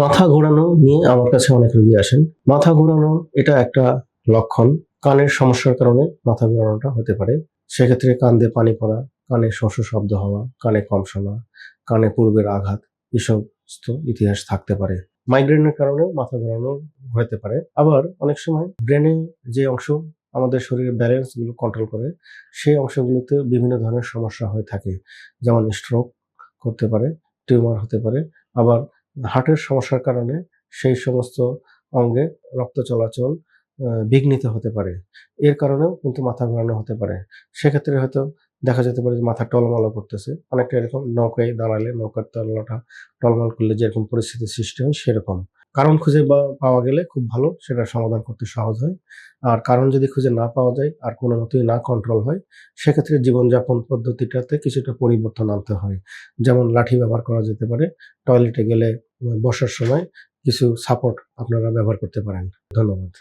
মাথা ঘোরানো নিয়ে আমার কাছে অনেক রোগী আসেন। মাথা ঘোরানো এটা একটা লক্ষণ। কানের সমস্যার কারণে মাথা ঘোরানোটা হতে পারে। সেক্ষেত্রে কান দিয়ে পানি পড়া, কানে শস্য শব্দ হওয়া, কানে কম শোনা, কানে পূর্বের আঘাত, এসব ইতিহাস থাকতে পারে। মাইগ্রেনের কারণেও মাথা ঘোরানো হতে পারে। আবার অনেক সময় ব্রেনে যে অংশ আমাদের শরীরের ব্যালেন্সগুলো কন্ট্রোল করে, সেই অংশগুলোতে বিভিন্ন ধরনের সমস্যা হয়ে থাকে। যেমন স্ট্রোক করতে পারে টিউমার হতে পারে। আবার হার্টের সমস্যার কারণে সেই সমস্ত অঙ্গে রক্ত চলাচল বিঘ্নিত হতে পারে। এর কারণেও কিন্তু মাথা ঘোরানো হতে পারে। সেক্ষেত্রে হয়তো দেখা যেতে পারে যে মাথা টলমল করতেছে। অনেকটা এরকম নৌকায় দাঁড়ালে নৌকার তলাটা টলমল করলে যেরকম পরিস্থিতির সৃষ্টি হয় সেরকম। কারণ খুঁজে পাওয়া গেলে খুব ভালো, সেটা সমাধান করতে সহজ হয়। আর কারণ যদি খুঁজে না পাওয়া যায়, আর কোনো মতোই না কন্ট্রোল হয়, সেক্ষেত্রে জীবনযাপন পদ্ধতিটাতে কিছুটা পরিবর্তন আনতে হয়। যেমন লাঠি ব্যবহার করা যেতে পারে টয়লেটে গেলে বসার সময় কিছু সাপোর্ট আপনারা ব্যবহার করতে পারেন। ধন্যবাদ।